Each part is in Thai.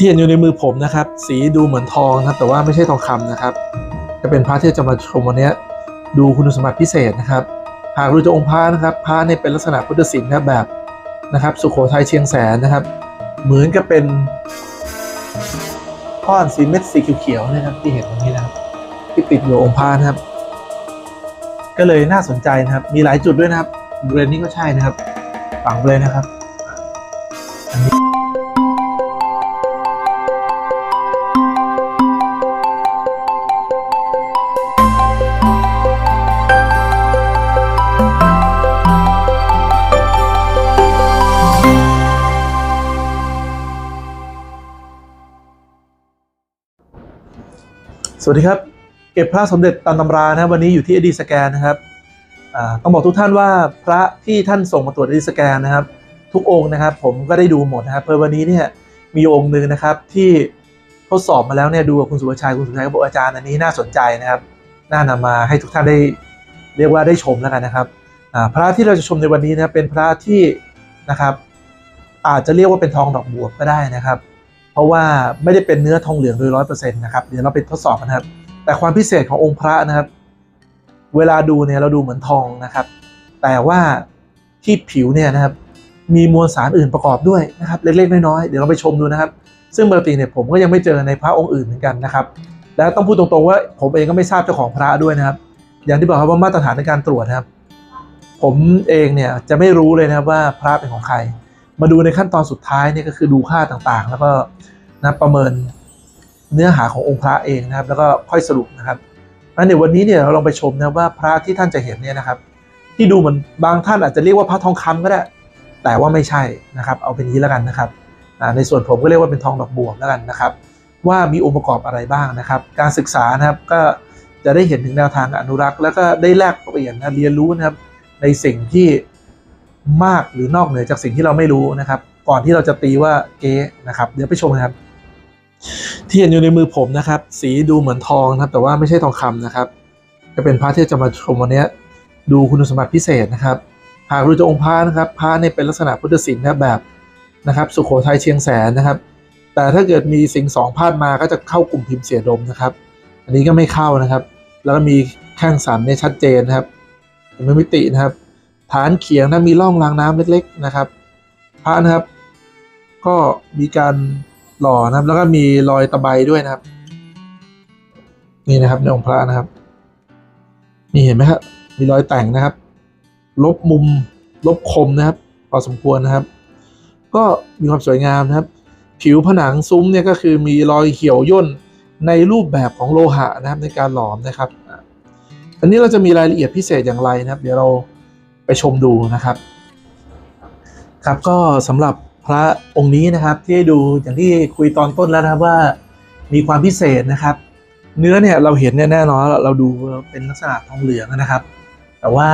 ที่เห็นอยู่ในมือผมนะครับ สีดูเหมือนทองนะครับ แต่ว่าไม่ใช่ทองคำนะครับ จะเป็นพระที่จะมาชมวันนี้ดูคุณสมบัติพิเศษนะครับ หากดูจากองค์พระนะครับพระเนี่ยเป็นลักษณะพุทธศิลป์นะแบบนะครับ สุโขทัยเชียงแสนนะครับ เหมือนกับเป็นก้อนสีเม็ดสีเขียวๆนะครับ ที่เห็นตรงนี้นะครับ ที่ติดอยู่องค์พระนะครับ ก็เลยน่าสนใจนะครับ มีหลายจุดด้วยนะครับบริเวณนี้ก็ใช่นะครับฝังเลยนะครับ สวัสดีครับ เก็บพระสมเด็จตามตำรานะครับวันนี้อยู่ที่อดีสแกนนะครับต้องบอกทุกท่านว่าพระที่ท่านส่งมาตรวจอดีสแกนนะครับ ทุกองค์นะครับ ผมก็ได้ดูหมดนะครับเพื่อวันนี้เนี่ยมีองค์หนึ่งนะครับที่ทดสอบมาแล้วเนี่ยดูกับคุณสุภชัยคุณสุภชัยก็บอกอาจารย์อันนี้น่าสนใจนะครับ น่านำมาให้ทุกท่านได้เรียกว่าได้ชมแล้วกันนะครับพระที่เราจะชมในวันนี้นะเป็นพระที่นะครับ อาจจะเรียกว่าเป็นทองดอกบัวก็ได้นะครับ ราะว่าไม่ได้เป็นเนื้อทองเหลืองโดยร้อยเปอร์เซ็นต์นะครับเดี๋ยวเราไปทดสอบกันะครับ แต่ความพิเศษขององค์พระนะครับ เวลาดูเนี่ยเราดูเหมือนทองนะครับ แต่ว่าที่ผิวเนี่ยนะครับ มีมวลสารอื่นประกอบด้วยนะครับ เล็กๆน้อยๆเดี๋ยวเราไปชมดูนะครับ ซึ่งปกติเนี่ยผมก็ยังไม่เจอในพระองค์อื่นเหมือนกันนะครับ แล้วต้องพูดตรงๆว่าผมเองก็ไม่ทราบเจ้าของพระด้วยนะครับ อย่างที่บอกครับว่ามาตรฐานในการตรวจนะครับ ผมเองเนี่ยจะไม่รู้เลยนะครับว่าพระเป็นของใคร มาดูในขั้นตอนสุดท้ายเนี่ยก็คือดูค่าต่างๆ แล้วก็นะประเมินเนื้อหาขององค์พระเองนะครับ แล้วก็ค่อยสรุปนะครับงั้นเดี๋ยววันนี้เนี่ยเราลองไปชมนะว่าพระที่ท่านจะเห็นเนี่ยนะครับ ที่ดูเหมือนบางท่านอาจจะเรียกว่าพระทองคำก็ได้ แต่ว่าไม่ใช่นะครับ เอาเป็นนี้แล้วกันนะครับในส่วนผมก็เรียกว่าเป็นทองดอกบัวแล้วกันนะครับ ว่ามีองค์ประกอบอะไรบ้างนะครับ การศึกษานะครับก็จะได้เห็นถึงแนวทางอนุรักษ์ แล้วก็ได้แลกเปลี่ยนนะเรียนรู้นะครับในสิ่งที่ มากหรือนอกเหนือจากสิ่งที่เราไม่รู้นะครับ ก่อนที่เราจะตีว่าเก๊นะครับ เดี๋ยวไปชมนะครับ ที่เห็นอยู่ในมือผมนะครับ สีดูเหมือนทองนะครับ แต่ว่าไม่ใช่ทองคำนะครับ จะเป็นพระที่จะมาชมวันนี้ดูคุณสมบัติพิเศษนะครับหากดูจากองค์พระนะครับพระเนี่ยเป็นลักษณะพุทธศิลป์นะแบบนะครับ สุโขทัยเชียงแสนนะครับ แต่ถ้าเกิดมีสิ่งสองพาดมาก็จะเข้ากลุ่มพิมพ์เสียดมนะครับ อันนี้ก็ไม่เข้านะครับ แล้วก็มีแข้งสันเนี่ยชัดเจนนะครับเป็นมิตินะครับ ฐานเขียงนะมีร่องรางน้ำเล็กๆนะครับ พระนะครับ ก็มีการหล่อนะครับ แล้วก็มีรอยตะไบด้วยนะครับ นี่นะครับในองค์พระนะครับนี่เห็นไหมครับมีรอยแต่งนะครับ ลบมุมลบคมนะครับพอสมควรนะครับ ก็มีความสวยงามนะครับ ผิวผนังซุ้มเนี่ยก็คือมีรอยเหี่ยวย่นในรูปแบบของโลหะนะครับในการหลอมนะครับ อันนี้เราจะมีรายละเอียดพิเศษอย่างไรนะครับ เดี๋ยวเรา ไปชมดูนะครับ ครับก็สำหรับพระองค์นี้นะครับที่ให้ดูอย่างที่คุยตอนต้นแล้วนะครับว่ามีความพิเศษนะครับ เนื้อเนี่ยเราเห็นเนี่ยแน่นอนเราดูเป็นลักษณะทองเหลืองนะครับ แต่ว่า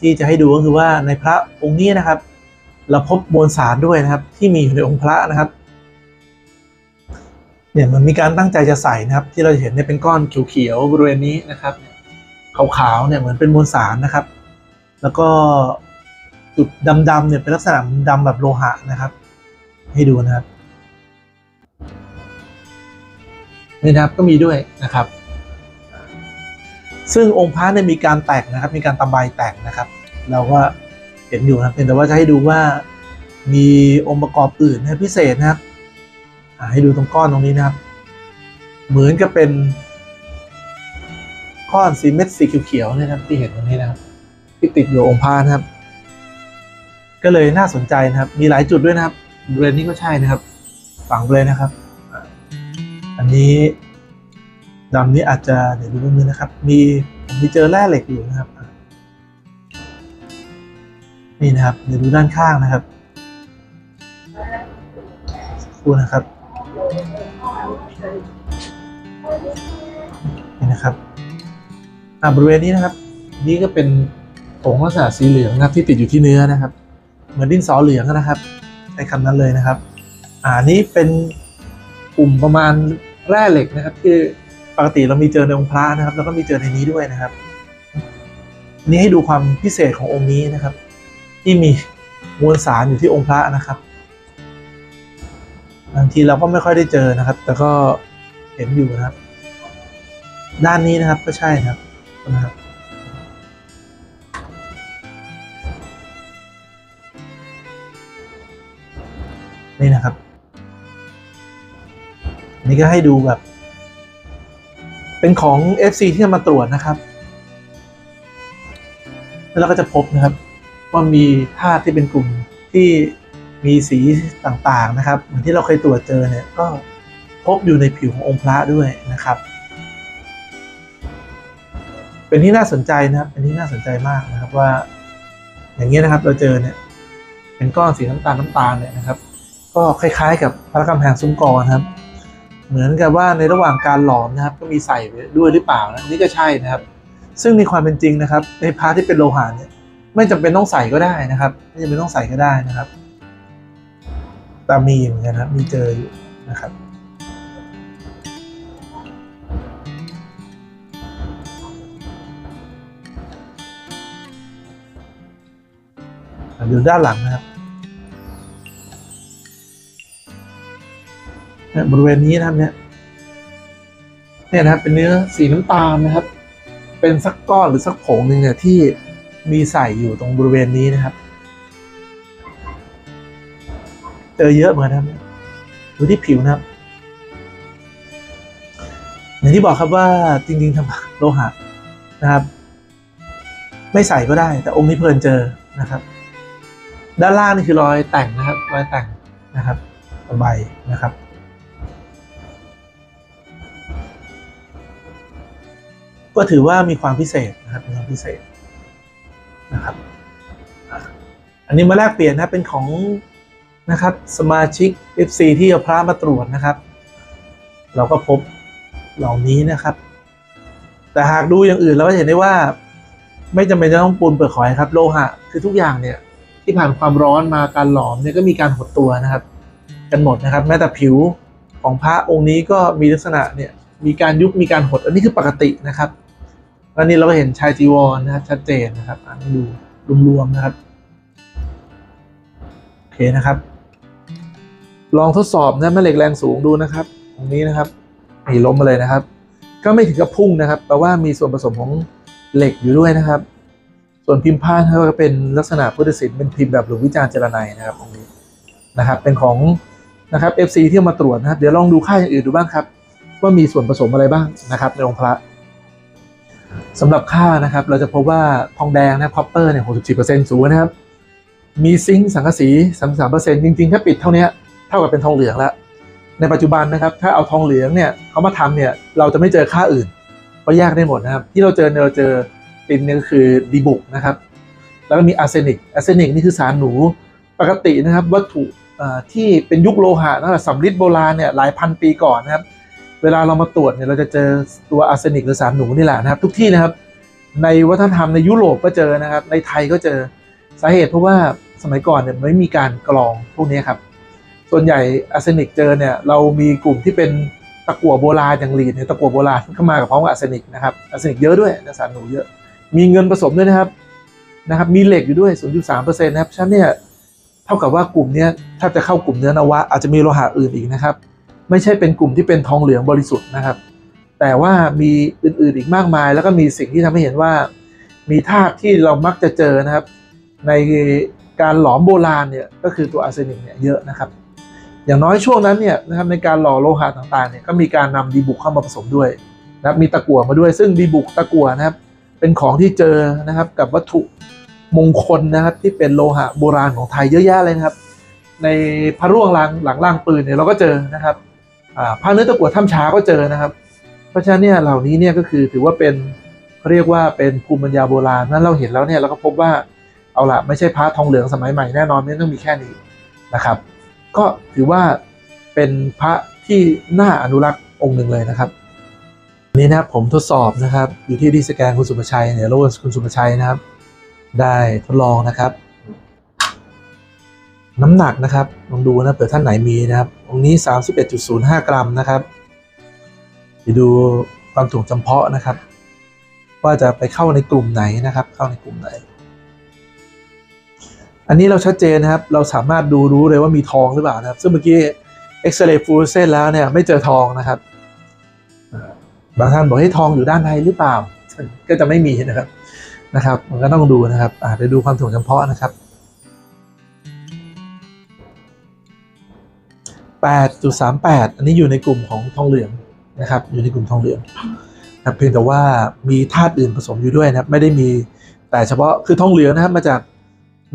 ที่จะให้ดูก็คือว่าในพระองค์นี้นะครับ เราพบมวลสารด้วยนะครับ ที่มีอยู่ในองค์พระนะครับเนี่ยมันมีการตั้งใจจะใส่นะครับ ที่เราเห็นเนี่ยเป็นก้อนเขียวๆบริเวณนี้นะครับขาวๆเนี่ยเหมือนเป็นมวลสารนะครับ แล้วก็จุดดำๆเนี่ยเป็นลักษณะดำแบบโลหะนะครับ ให้ดูนะครับนี่นะครับก็มีด้วยนะครับ ซึ่งองค์พระเนี่ยมีการแตกนะครับ มีการตะไบแตกนะครับ เราก็เห็นอยู่นะเพียงแต่ว่าจะให้ดูว่ามีองค์ประกอบอื่นพิเศษนะครับให้ดูตรงก้อนตรงนี้นะครับ เหมือนกับเป็นก้อนสีเม็ดสีเขียวๆเนี่ยนะครับที่เห็นตรงนี้นะครับ ที่ติดอยู่องค์พระนะครับ ก็เลยน่าสนใจนะครับ มีหลายจุดด้วยนะครับบริเวณนี้ก็ใช่นะครับ ฝังเลยนะครับ อันนี้ดำนี้อาจจะเดี๋ยวดูตรงนี้นะครับ มีผมมีเจอแร่เหล็กอยู่นะครับ นี่นะครับ เดี๋ยวดูด้านข้างนะครับดูนะครับนี่นะครับอ่าบริเวณนี้นะครับ นี่ก็เป็น ผงลักษณะสีเหลืองนะครับที่ติดอยู่ที่เนื้อนะครับ เหมือนดินสอเหลืองนะครับใช้คำนั้นเลยนะครับอ่านี้เป็นกลุ่มประมาณแร่เหล็กนะครับที่ปกติเรามีเจอในองค์พระนะครับ แล้วก็มีเจอในนี้ด้วยนะครับ นี่ให้ดูความพิเศษขององค์นี้นะครับ ที่มีมวลสารอยู่ที่องค์พระนะครับบางทีเราก็ไม่ค่อยได้เจอนะครับ แต่ก็เห็นอยู่นะครับ ด้านนี้นะครับก็ใช่นะครับนะครับ นี่นะครับ นี่ก็ให้ดูแบบ เป็นของ FC ที่นำมาตรวจนะครับ แล้วเราก็จะพบนะครับ ว่ามีธาตุที่เป็นกลุ่มที่มีสีต่างๆนะครับ เหมือนที่เราเคยตรวจเจอเนี่ยก็พบอยู่ในผิวขององค์พระด้วยนะครับ เป็นที่น่าสนใจนะครับ เป็นที่น่าสนใจมากนะครับว่า อย่างนี้ยนะครับเราเจอเนี่ยเป็นก้อนสีน้ำตาลน้ำตาลเนี่ยนะครับ ก็คล้ายๆ กับพระกำแพงซุ้มกอนะครับ เหมือนกับว่าในระหว่างการหลอมนะครับ ก็มีใส่ไปด้วยหรือเปล่านะนี่ก็ใช่นะครับ ซึ่งในความเป็นจริงนะครับ ในพาร์ทที่เป็นโลหะเนี่ยไม่จำเป็นต้องใส่ก็ได้นะครับ ไม่จำเป็นต้องใส่ก็ได้นะครับแต่มีเหมือนกันนะมีเจออยู่นะครับดูด้านหลังนะครับ บริเวณนี้นะครับเนี่ยเนี่ยนะครับเป็นเนื้อสีน้ำตาลนะครับ เป็นสักก้อนหรือสักผงหนึ่งเนี่ยที่มีใส่อยู่ตรงบริเวณนี้นะครับ เจอเยอะเหมือนกันนะครับดูที่ผิวนะครับอย่างที่บอกครับว่าจริงๆทำโลหะนะครับ ไม่ใส่ก็ได้ แต่องค์นี้เพลินเจอนะครับ ด้านล่างนี่คือรอยแต่งนะครับ รอยแต่งนะครับใบนะครับ ก็ถือว่ามีความพิเศษนะครับมีความพิเศษนะครับอันนี้มาแลกเปลี่ยนนะเป็นของนะครับสมาชิก FC ที่เอาพระมาตรวจนะครับ เราก็พบเหล่านี้นะครับ แต่หากดูอย่างอื่นเราก็จะเห็นได้ว่า ไม่จำเป็นจะต้องปูนเปลือกหอยครับ โลหะคือทุกอย่างเนี่ยที่ผ่านความร้อนมาการหลอมเนี่ยก็มีการหดตัวนะครับ กันหมดนะครับ แม้แต่ผิวของพระองค์นี้ก็มีลักษณะเนี่ยมีการยุบมีการหดอันนี้คือปกตินะครับ แล้วนี่เราก็เห็นชายจีวรนะครับ ชัดเจนนะครับอันนี้ดูรวมๆนะครับโอเคนะครับ ลองทดสอบนะแม่เหล็กแรงสูงดูนะครับ ตรงนี้นะครับนี่ล้มมาเลยนะครับ ก็ไม่ถึงกับพุ่งนะครับแปลว่ามีส่วนผสมของเหล็กอยู่ด้วยนะครับ ส่วนพิมพ์ผ้านะก็เป็นลักษณะพุทธศิลป์เป็นพิมพ์แบบหลวงวิจารณ์เจรไนยนะครับตรงนี้นะครับ เป็นของนะครับ FC ที่มาตรวจนะครับ เดี๋ยวลองดูค่าอย่างอื่นดูบ้างครับ ว่ามีส่วนผสมอะไรบ้างนะครับ ในองค์พระ สำหรับค่านะครับเราจะพบว่าทองแดงนะคอปเปอร์เนี่ย64%สูงนะครับ มีซิงค์สังกะสี33%จริงๆ ถ้าปิดเท่านี้เท่ากับเป็นทองเหลืองแล้ว ในปัจจุบันนะครับ ถ้าเอาทองเหลืองเนี่ยเขามาทำเนี่ยเราจะไม่เจอค่าอื่นเพราะแยกได้หมดนะครับ ที่เราเจอเนี่ยเราเจอตินเนี่ยก็คือดีบุกนะครับ แล้วก็มีอาร์เซนิกอาร์เซนิกนี่คือสารหนูปกตินะครับวัตถุที่เป็นยุคโลหะตั้งแต่สำริดโบราณเนี่ยหลายพันปีก่อนนะครับ เวลาเรามาตรวจเนี่ยเราจะเจอตัวอาร์เซนิกหรือสารหนูนี่แหละนะครับ ทุกที่นะครับ ในวัฒนธรรมในยุโรปก็เจอนะครับ ในไทยก็เจอสาเหตุเพราะว่าสมัยก่อนเนี่ยไม่มีการกรองพวกนี้ครับ ส่วนใหญ่อาร์เซนิกเจอเนี่ยเรามีกลุ่มที่เป็นตะกั่วโบราณอย่างลีดเนี่ยตะกั่วโบราณเข้ามากับพร้อมกับอาร์เซนิกนะครับอาร์เซนิกเยอะด้วยนะสารหนูเยอะ มีเงินผสมด้วยนะครับนะครับ มีเหล็กอยู่ด้วย 0.3%นะครับฉะนั้นเนี่ยเท่ากับว่ากลุ่มนี้ถ้าจะเข้ากลุ่มเนื้อนวะอาจจะมีโลหะอื่นอีกนะครับ ไม่ใช่เป็นกลุ่มที่เป็นทองเหลืองบริสุทธิ์นะครับ แต่ว่ามีอื่นๆอีกมากมาย แล้วก็มีสิ่งที่ทำให้เห็นว่า มีธาตุที่เรามักจะเจอนะครับ ในการหลอมโบราณเนี่ยก็คือตัวอาร์เซนิกเนี่ยเยอะนะครับ อย่างน้อยช่วงนั้นเนี่ยนะครับในการหล่อโลหะต่างๆเนี่ยก็มีการนำดีบุกเข้ามาผสมด้วยนะครับมีตะกั่วมาด้วย ซึ่งดีบุกตะกั่วนะครับ เป็นของที่เจอนะครับกับวัตถุมงคลนะครับที่เป็นโลหะโบราณของไทยเยอะแยะเลยนะครับ ในพระร่วงลางหลังล่างปืนเนี่ยเราก็เจอนะครับ อ่าผ้าเนื้อตะกั่วถ้ำช้าก็เจอนะครับ เพราะฉะนั้นเนี่ยเหล่านี้เนี่ยก็คือถือว่าเป็นเขาเรียกว่าเป็นภูมิปัญญาโบราณนั้นเราเห็นแล้วเนี่ยเราก็พบว่าเอาละไม่ใช่พระทองเหลืองสมัยใหม่แน่นอนไม่ต้องมีแค่นี้นะครับ ก็ถือว่าเป็นพระที่น่าอนุรักษ์องค์หนึ่งเลยนะครับนี้นะผมทดสอบนะครับ อยู่ที่ดีสแกนคุณสุภชัยเนี่ยรบกวนคุณสุภชัยนะครับ ได้ทดลองนะครับ น้ำหนักนะครับลองดูนะเผื่อท่านไหนมีนะครับองค์นี้ 31.05 กรัมนะครับไปดูความถ่วงจำเพาะนะครับ ว่าจะไปเข้าในกลุ่มไหนนะครับ เข้าในกลุ่มไหน อันนี้เราชัดเจนนะครับ เราสามารถดูรู้เลยว่ามีทองหรือเปล่านะครับ ซึ่งเมื่อกี้เอ็กซเรย์ฟูเรเซนแล้วเนี่ยไม่เจอทองนะครับบางท่านบอกให้ทองอยู่ด้านในหรือเปล่า ก็จะไม่มีนะครับนะครับ มันก็ต้องดูนะครับอาเดี๋ยวดูความถ่วงจำเพาะนะครับ 8.38 อันนี้อยู่ในกลุ่มของทองเหลืองนะครับ อยู่ในกลุ่มทองเหลืองนะเพียงแต่ว่ามีธาตุอื่นผสมอยู่ด้วยนะครับ ไม่ได้มีแต่เฉพาะคือทองเหลืองนะครับมาจาก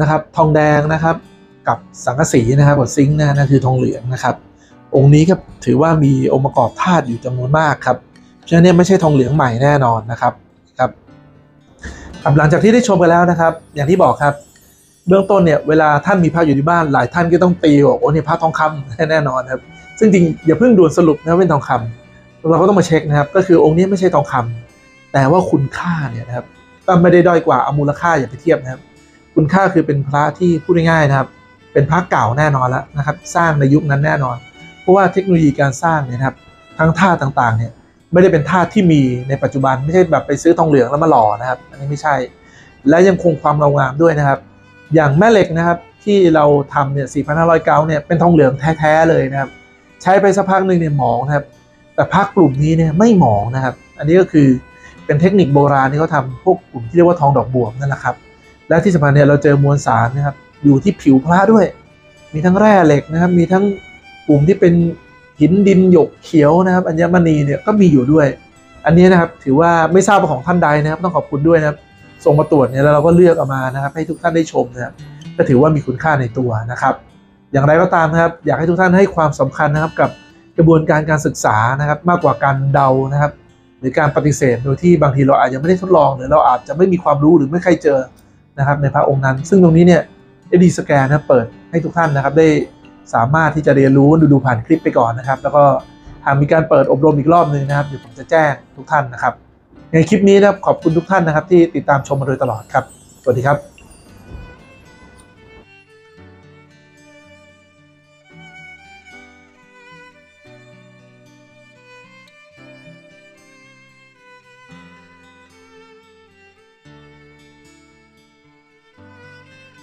นะครับทองแดงนะครับ กับสังกะสีนะครับกับซิงค์นะนั่นคือทองเหลืองนะครับ องค์นี้ก็ถือว่ามีองค์ประกอบธาตุอยู่จำนวนมากครับฉะนั้นเนี่ยไม่ใช่ทองเหลืองใหม่แน่นอนนะครับครับครับหลังจากที่ได้ชมกันแล้วนะครับ อย่างที่บอกครับ เบื้องต้นเนี่ยเวลาท่านมีพระอยู่ที่บ้านหลายท่านก็ต้องตีว่าโอ้เนี่ยพระทองคำแน่นอนครับ ซึ่งจริงอย่าเพิ่งด่วนสรุปนะเป็นทองคำเราก็ต้องมาเช็คนะครับ ก็คือองค์นี้ไม่ใช่ทองคำแต่ว่าคุณค่าเนี่ยนะครับก็ไม่ได้ด้อยกว่าเอามูลค่าอย่าไปเทียบนะครับ คุณค่าคือเป็นพระที่พูดง่ายๆนะครับ เป็นพระเก่าแน่นอนแล้วนะครับ สร้างในยุคนั้นแน่นอน เพราะว่าเทคโนโลยีการสร้างเนี่ยนะครับทั้งท่าต่างๆเนี่ยไม่ได้เป็นท่าที่มีในปัจจุบันไม่ใช่แบบไปซื้อทองเหลืองแล้วมาหล่อนะครับ อันนี้ไม่ใช่ และยังคงความเงางามด้วยนะครับ อย่างแม่เหล็กนะครับที่เราทำเนี่ย4,500เกาเนี่ยเป็นทองเหลืองแท้ๆเลยนะครับ ใช้ไปสักพักหนึ่งเนี่ยหมองนะครับ แต่พักกลุ่มนี้เนี่ยไม่หมองนะครับ อันนี้ก็คือเป็นเทคนิคโบราณที่เขาทำพวกกลุ่มที่เรียกว่าทองดอกบวบนั่นแหละครับ และที่สำคัญเนี่ยเราเจอมวลสารนะครับอยู่ที่ผิวพระด้วย มีทั้งแร่เหล็กนะครับ มีทั้งกลุ่มที่เป็นหินดินหยกเขียวนะครับ อัญมณีเนี่ยก็มีอยู่ด้วย อันนี้นะครับถือว่าไม่ทราบของท่านใดนะครับ ต้องขอบคุณด้วยนะครับ ส่งมาตรวจเนี่ยแล้วเราก็เลือกเอามานะครับ ให้ทุกท่านได้ชมนะครับก็ถือว่ามีคุณค่าในตัวนะครับ อย่างไรก็ตามนะครับ อยากให้ทุกท่านให้ความสำคัญนะครับกับกระบวนการการศึกษานะครับ มากกว่าการเดานะครับ หรือการปฏิเสธโดยที่บางทีเราอาจจะไม่ได้ทดลองหรือเราอาจจะไม่มีความรู้หรือไม่เคยเจอนะครับ ในพระองค์นั้น ซึ่งตรงนี้เนี่ยเอดีสแกนนะเปิดให้ทุกท่านนะครับ ได้สามารถที่จะเรียนรู้ดูดูผ่านคลิปไปก่อนนะครับ แล้วก็หากมีการเปิดอบรมอีกรอบหนึ่งนะครับเดี๋ยวผมจะแจ้งทุกท่านนะครับ ในคลิปนี้นะครับขอบคุณทุกท่านนะครับที่ติดตามชมมาโดยตลอดครับ สวัสดีครับ